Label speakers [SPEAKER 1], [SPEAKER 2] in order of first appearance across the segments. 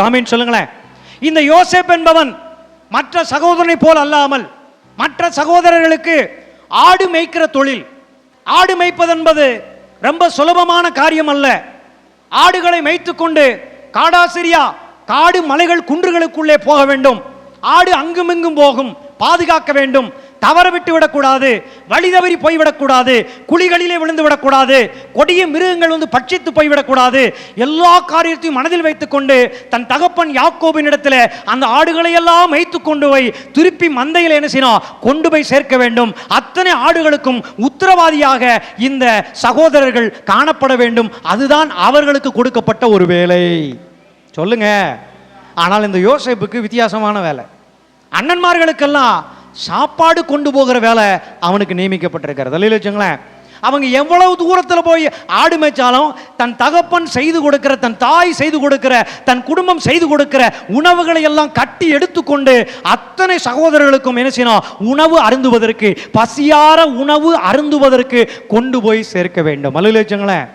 [SPEAKER 1] ராமீன் சொல்லுங்களேன். இந்த யோசேப் என்பவன் மற்ற சகோதரனை போல் அல்லாமல் மற்ற சகோதரர்களுக்கு ஆடு மேய்க்கிற தொழில். ஆடு மேய்ப்பது என்பது ரொம்ப சுலபமான காரியம் அல்ல. ஆடுகளை மேய்த்துக்கொண்டு காடாசிரியா காடு மலைகள் குன்றுகளுக்குள்ளே போக வேண்டும். ஆடு அங்குமிங்கும் போகும் பாதுகாக்க வேண்டும். தவற விட்டு விடக்கூடாது வழி தவறி போய்விடக்கூடாது குழிகளிலே விழுந்து விடக்கூடாது கொடிய மிருகங்கள் வந்து பட்சித்து போய்விடக்கூடாது. எல்லா காரியத்தையும் மனதில் வைத்துக்கொண்டு தன் தகப்பன் யாக்கோபின் இடத்துல அந்த ஆடுகளை எல்லாம் வைத்து கொண்டு போய் திருப்பி மந்தையில் என்ன செய்யணும்? கொண்டு போய் சேர்க்க வேண்டும். அத்தனை ஆடுகளுக்கும் உத்தரவாதியாக இந்த சகோதரர்கள் காணப்பட வேண்டும். அதுதான் அவர்களுக்கு கொடுக்கப்பட்ட ஒரு வேலை. சொல்லுங்க. ஆனால் இந்த யோசிப்புக்கு வித்தியாசமான வேலை. அண்ணன்மார்களுக்கெல்லாம் சாப்பாடு கொண்டு போகிற வேலை அவனுக்கு நியமிக்கப்பட்டிருக்கிறது. இல்லையில வச்சுங்களேன் அவங்க எவ்வளவு தூரத்தில் போய் ஆடு மேய்ச்சாலும் தன் தகப்பன் செய்து கொடுக்கிற தன் தாய் செய்து கொடுக்கிற தன் குடும்பம் செய்து கொடுக்கிற உணவுகளை எல்லாம் கட்டி எடுத்துக்கொண்டு அத்தனை சகோதரர்களுக்கும் என்ன செய்யணும்? உணவு அருந்துவதற்கு பசியார உணவு அருந்துவதற்கு கொண்டு போய் சேர்க்க வேண்டும். அலுவலி வச்சுங்களேன்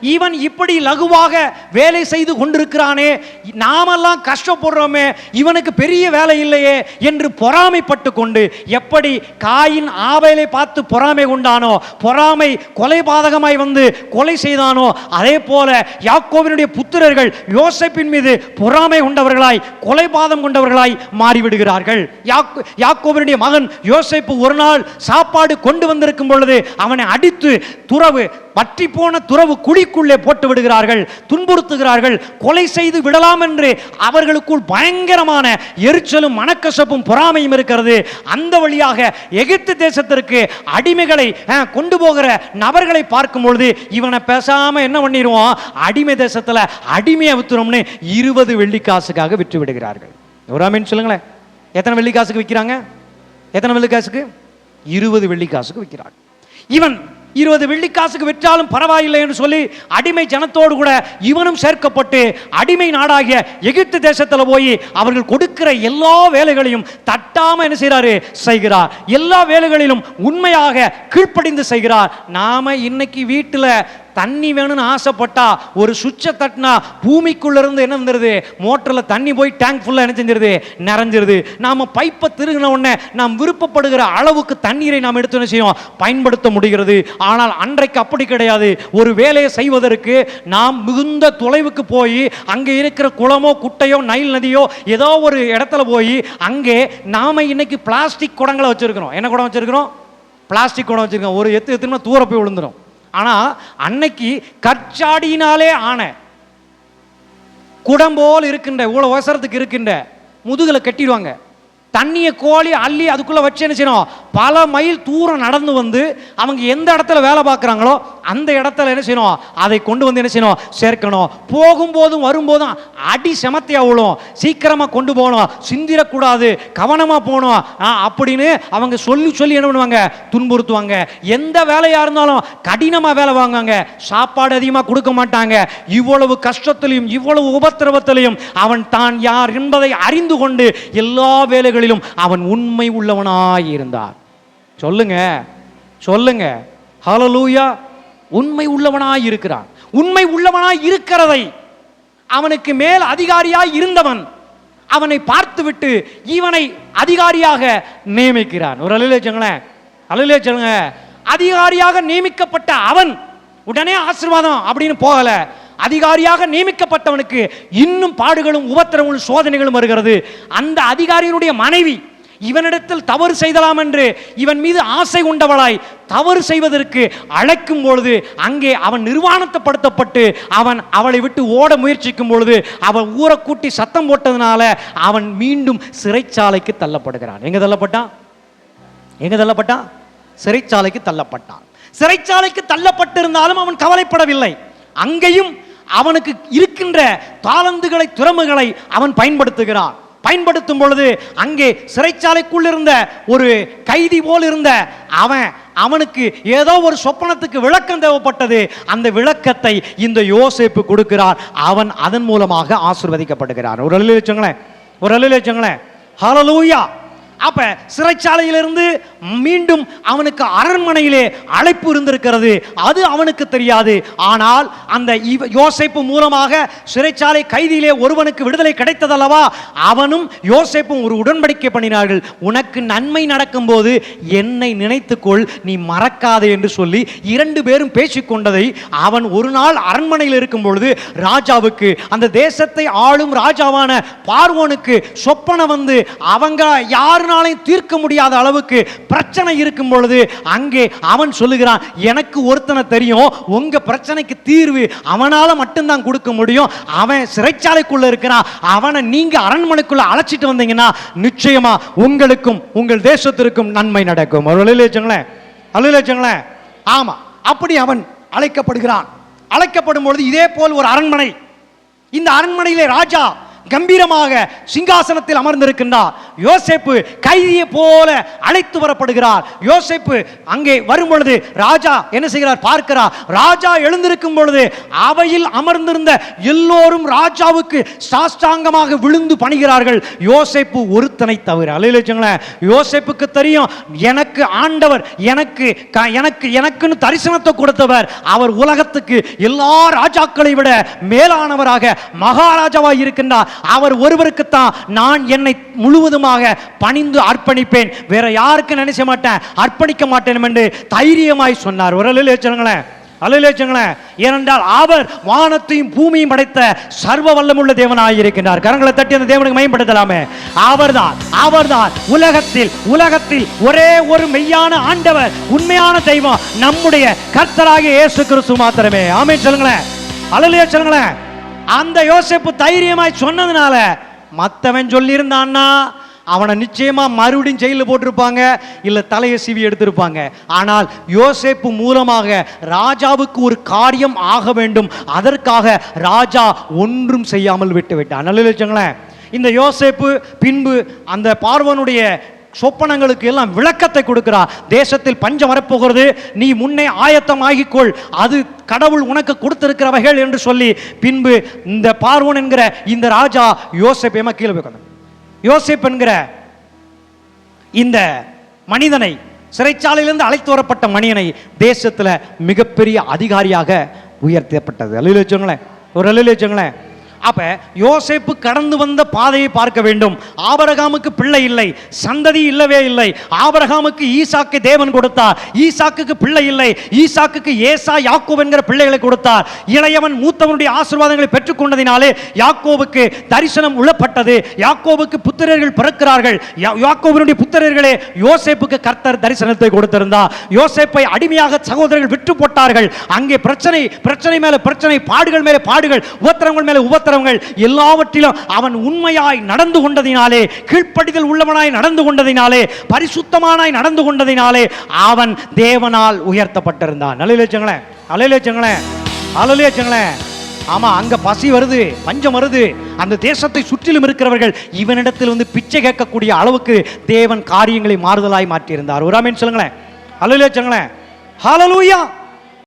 [SPEAKER 1] இவன் இப்படி லகுவாக வேலை செய்து கொண்டிருக்கிறானே நாமெல்லாம் கஷ்டப்படுறோமே இவனுக்கு பெரிய வேலை இல்லையே என்று பொறாமைப்பட்டு கொண்டு எப்படி காயின் ஆவையிலே பார்த்து பொறாமை கொண்டானோ பொறாமை கொலை பாதகமாய் வந்து கொலை செய்தானோ அதே போல யாக்கோவினுடைய புத்திரர்கள் யோசப்பின் மீது பொறாமை கொண்டவர்களாய் கொலை பாதம் கொண்டவர்களாய் மாறிவிடுகிறார்கள். யாக்கோவினுடைய மகன் யோசேப்பு ஒரு நாள் சாப்பாடு கொண்டு வந்திருக்கும் பொழுது அவனை அடித்து துறவு வற்றி போன துறவு குழிக்குள்ளே போட்டு விடுகிறார்கள் துன்புறுத்துகிறார்கள் கொலை செய்து விடலாம் என்று அவர்களுக்குள் பயங்கரமான எரிச்சலும் மனக்கசப்பும் பொறாமையும் இருக்கிறது. அந்த வழியாக எகிப்து தேசத்திற்கு அடிமைகளை கொண்டு போகிற நபர்களை பார்க்கும் பொழுது இவனை பேசாம என்ன பண்ணிடுவோம் அடிமை தேசத்துல அடிமையை வித்துறோம்னு இருபது வெள்ளிக்காசுக்காக விற்று விடுகிறார்கள். ஒரு மீன் சொல்லுங்களேன். எத்தனை வெள்ளிக்காசுக்கு விற்கிறாங்க? எத்தனை வெள்ளிக்காசுக்கு? இருபது வெள்ளிக்காசுக்கு விற்கிறாங்க இவன் இருபது வெள்ளிக்காசுக்கு விற்றாலும் பரவாயில்லை என்று சொல்லி அடிமை ஜனத்தோடு கூட இவனும் சேர்க்கப்பட்டு அடிமை நாடாகிய எகிப்து தேசத்தில் போய் அவர்கள் கொடுக்கிற எல்லா வேலைகளையும் தட்டாம என்ன செய்கிறாரு செய்கிறார். எல்லா வேலைகளிலும் உண்மையாக கீழ்ப்படிந்து செய்கிறார். நாம இன்னைக்கு வீட்டில் தண்ணி வேணும்னு ஆசைப்பட்டா ஒரு சுவிட்சை தட்டினா பூமிக்குள்ள இருந்து என்ன வந்துருது? மோட்டரில் தண்ணி போய் டேங்க் ஃபுல்லாக என்ன செஞ்சிருது? நிறைஞ்சிருது. நாம் பைப்பை திருகின உடனே நாம் விருப்பப்படுகிற அளவுக்கு தண்ணீரை நாம் எடுத்து என்ன செய்யும் பயன்படுத்த முடிகிறது. ஆனால் அன்றைக்கு அப்படி கிடையாது. ஒரு வேலையை செய்வதற்கு நாம் மிகுந்த தொலைவுக்கு போய் அங்கே இருக்கிற குளமோ குட்டையோ நைல் நதியோ ஏதோ ஒரு இடத்துல போய் அங்கே நாம் இன்னைக்கு பிளாஸ்டிக் குடங்களை வச்சிருக்கிறோம். என்ன குடம் வச்சிருக்கிறோம்? பிளாஸ்டிக் குடம் வச்சிருக்கோம் ஒரு எத்து எத்துனா தூர போய் விழுந்துடும் ஆனால் அன்னைக்கு கற்சாடியினாலே ஆன குடம் போல் இருக்கின்ற இவ்வளோ அவசரத்துக்கு இருக்கின்ற முதுகில் கட்டிடுவாங்க. தண்ணியை கோழி அள்ளி அதுக்குள்ளே வச்சு என்ன செய்யணும்? பல மைல் தூரம் நடந்து வந்து அவங்க எந்த இடத்துல வேலை பார்க்குறாங்களோ அந்த இடத்துல என்ன செய்யணும்? அதை கொண்டு வந்து என்ன செய்யணும்? சேர்க்கணும். போகும்போதும் வரும்போதும் அடி செமத்தியா விழும். சீக்கிரமாக கொண்டு போகணும். சிந்திரக்கூடாது கவனமாக போகணும். ஆ, அப்படின்னு அவங்க சொல்லி சொல்லி என்ன பண்ணுவாங்க? துன்புறுத்துவாங்க. எந்த வேலையாக இருந்தாலும் கடினமாக வேலை வாங்குவாங்க. சாப்பாடு அதிகமாக கொடுக்க மாட்டாங்க. இவ்வளவு கஷ்டத்திலையும் இவ்வளவு உபத்திரவத்திலையும் அவன் தான் யார் என்பதை அறிந்து கொண்டு எல்லா வேலைகளிலும் அவன் உண்மை உள்ளவனாய் இருந்தார் சொல்லுங்க சொல்லுங்க. ஹலலூயா உண்மை உள்ளவனாய் இருக்கிறான். உண்மை உள்ளவனாய் இருக்கிறதை அவனுக்கு மேல் அதிகாரியாய் இருந்தவன் அவனை பார்த்துவிட்டு இவனை அதிகாரியாக நியமிக்கிறான். ஒரு அலையில சொல்லுங்களேன் அலையில சொல்லுங்க. அதிகாரியாக நியமிக்கப்பட்ட அவன் உடனே ஆசீர்வாதம் அப்படின்னு போகல. அதிகாரியாக நியமிக்கப்பட்டவனுக்கு இன்னும் பாடுகளும் உபத்திரங்களும் சோதனைகளும் வருகிறது. அந்த அதிகாரியினுடைய மனைவி இவனிடத்தில் தவறு செய்தலாம் என்று இவன் மீது ஆசை கொண்டவளாய் தவறு செய்வதற்கு அழைக்கும் பொழுது அங்கே அவன் நிர்வாணத்தைப்படுத்தப்பட்டு அவன் அவளை விட்டு ஓட முயற்சிக்கும் பொழுது அவன் ஊரை கூட்டி சத்தம் போட்டதுனால அவன் மீண்டும் சிறைச்சாலைக்கு தள்ளப்படுகிறான். எங்க தள்ளப்பட்டான்? எங்க தள்ளப்பட்டான்? சிறைச்சாலைக்கு தள்ளப்பட்டான். சிறைச்சாலைக்கு தள்ளப்பட்டிருந்தாலும் அவன் கவலைப்படவில்லை. அங்கேயும் அவனுக்கு இருக்கின்ற தாளந்துகளை திறமைகளை அவன் பயன்படுத்துகிறான். பயன்படுத்தும் பொழுது அங்கே சிறைச்சாலைக்குள் இருந்த ஒரு கைதி போல் இருந்த அவன் அவனுக்கு ஏதோ ஒரு சொப்பனத்துக்கு விளக்கம் தேவைப்பட்டது. அந்த விளக்கத்தை இந்த யோசிப்பு கொடுக்கிறார். அவன் அதன் மூலமாக ஆசிர்வதிக்கப்படுகிறான். ஒரு அழில வச்சுங்களேன். ஒரு அழில வச்சுங்களேன். ஹலலூயா அப்ப சிறைச்சாலையிலிருந்து மீண்டும் அவனுக்கு அரண்மனையிலே அழைப்பு இருந்திருக்கிறது. அது அவனுக்கு தெரியாது. ஆனால் அந்த யோசைப்பு மூலமாக சிறைச்சாலை கைதியிலே ஒருவனுக்கு விடுதலை கிடைத்ததல்லவா? அவனும் யோசைப்பும் ஒரு உடன்படிக்கை பண்ணினார்கள். உனக்கு நன்மை நடக்கும்போது என்னை நினைத்துக்கொள் நீ மறக்காதே என்று சொல்லி இரண்டு பேரும் பேசிக்கொண்டதை அவன் ஒரு நாள் அரண்மனையில் இருக்கும் பொழுது ராஜாவுக்கு அந்த தேசத்தை ஆளும் ராஜாவான பார்வோனுக்கு சொப்பனை வந்து அவங்க யாருனாலையும் தீர்க்க முடியாத அளவுக்கு பிரச்சனை இருக்கும் பொழுது அங்கே அவன் சொல்லுகிறான் எனக்கு ஒருத்தனை தெரியும் உங்க பிரச்சனைக்கு தீர்வு அவனால மட்டும்தான் கொடுக்க முடியும். அவன் சிறைச்சாலைக்குள்ள இருக்கிறான். அவனை நீங்க அரண்மனைக்குள்ள அழைச்சிட்டு வந்தீங்கன்னா நிச்சயமா உங்களுக்கும் உங்கள் தேசத்திற்கும் நன்மை நடக்கும். ஒரு வச்சுங்களேன். ஆமா அப்படி அவன் அழைக்கப்படுகிறான். அழைக்கப்படும் பொழுது இதே போல் ஒரு அரண்மனை. இந்த அரண்மனையிலே ராஜா கம்பீரமாக சிங்காசனத்தில் அமர்ந்திருக்கின்றார். யோசேப்பு கைதியை போல அழைத்து வரப்படுகிறார். யோசேப்பு அங்கே வரும் பொழுது ராஜா என்ன செய்கிறார் பார்க்கிறார் ராஜா எழுந்திருக்கும் பொழுது அவையில் அமர்ந்திருந்த எல்லோரும் ராஜாவுக்கு சாஷ்டாங்கமாக விழுந்து பணிகிறார்கள். யோசிப்பு ஒருத்தனை தவிர அலையிலச்சுங்களேன் யோசிப்புக்கு தெரியும் எனக்கு ஆண்டவர் எனக்கு எனக்கு எனக்குன்னு தரிசனத்தை கொடுத்தவர். அவர் உலகத்துக்கு எல்லா ராஜாக்களை விட மேலானவராக மகாராஜாவாக இருக்கின்றார் அவர் ஒருவருக்குத்தான் நான் என்னை முழுவதுமாக பணிந்து அர்ப்பணிப்பேன். வேற யாருக்கு நினைச்ச மாட்டேன். அர்ப்பணிக்க மாட்டேன் என்று தைரியமாய் சொன்னார். ஒரு அலையிலேச்சங்களேன் அலையிலேச்சங்களேன் ஏனென்றால் அவர் வானத்தையும் பூமியும் படைத்த சர்வ வல்லமுள்ள தேவனாக இருக்கின்றார். கரங்களை தட்டி அந்த தேவனுக்கு மேம்படுத்தலாமே அவர்தான் அவர்தான் உலகத்தில் உலகத்தில் ஒரே ஒரு மெய்யான ஆண்டவர் உண்மையான தெய்வம் நம்முடைய கர்த்தராகிய இயேசு கிறிஸ்து மாத்திரமே. ஆமே சொல்லுங்களேன். அலையிலே சொல்லுங்களேன். அந்த யோசிப்பு தைரியமாய் சொன்னதுனால மத்தவன் சொல்லியிருந்தான்னா அவனை நிச்சயமா மறுபடியும் ஜெயிலில் போட்டிருப்பாங்க இல்ல தலையை சீவி எடுத்திருப்பாங்க. ஆனால் யோசேப்பு மூலமாக ராஜாவுக்கு ஒரு காரியம் ஆக வேண்டும். அதற்காக ராஜா ஒன்றும் செய்யாமல் விட்டு விட்டான் நல்ல வச்சுங்களேன் இந்த யோசேப்பு பின்பு அந்த பார்வனுடைய சொப்பனங்களுக்கு எல்லாம் விளக்கத்தை கொடுக்கிறார் தேசத்தில் பஞ்சம் வரப்போகிறது. நீ முன்னே ஆயத்தம் ஆகிக்கொள். அது கடவுள் உனக்கு கொடுத்திருக்கிறவைகள் என்று சொல்லி பின்பு இந்த பார்வன் என்கிற இந்த ராஜா யோசேப் ஏமா கீழே போய் யோசிப் என்கிற இந்த மனிதனை சிறைச்சாலையிலிருந்து அழைத்து வரப்பட்ட மனிதனை தேசத்துல மிகப்பெரிய அதிகாரியாக உயர்த்தப்பட்டது. அலையில வச்சுங்களேன் ஒரு அலையில வச்சுங்களேன் அப்ப யோசேப்பு கடந்து வந்த பாதையை பார்க்க வேண்டும். ஆபரகாமுக்கு பிள்ளை இல்லை சந்ததி இல்லவே இல்லை. ஆபரகாமுக்கு ஈசாக்கு தேவன் கொடுத்தார். ஈசாக்குக்கு பிள்ளை இல்லை ஈசாக்குக்கு ஏசா யாக்கோப் என்கிற பிள்ளைகளை கொடுத்தார். இளையவன் மூத்தவனுடைய ஆசீர்வாதங்களை பெற்றுக்கொண்டதினாலே யாக்கோவுக்கு தரிசனம் உள்ளப்பட்டது. யாக்கோவுக்கு புத்திரர்கள் பிறக்கிறார்கள். யாக்கோவினுடைய புத்திரர்களே யோசேப்புக்கு கர்த்தர் தரிசனத்தை கொடுத்திருந்தார். யோசேப்பை அடிமையாக சகோதரர்கள் விட்டு போட்டார்கள் அங்கே பிரச்சனை பிரச்சனை மேல பிரச்சனை பாடுகள் மேல பாடுகள் உபத்திரங்கள் மேல உபத்திரங்கள் எல்லாவற்றிலும் அவன் உண்மையாய் நடந்து கொண்டதினாலே கீழ்ப்படிதல் உள்ளவனாய் நடந்து கொண்டதினாலே பரிசுத்தமானாய் நடந்து கொண்டதினாலே அவன் தேவனால் உயர்த்தப்பட்டிருந்தான். அலையிலேச்சங்களேன் அலையிலேச்சங்களேன் அலையிலேச்சங்களேன் ஆமா அங்க பசி வருது பஞ்சம் வருது. அந்த தேசத்தை சுற்றிலும் இருக்கிறவர்கள் இவனிடத்தில் வந்து பிச்சை கேட்கக்கூடிய அளவுக்கு தேவன் காரியங்களை மாறுதலாய் மாற்றியிருந்தார். ஒரு ஆமீன் சொல்லுங்களேன். அலையிலேச்சங்களேன் ஹalleluya.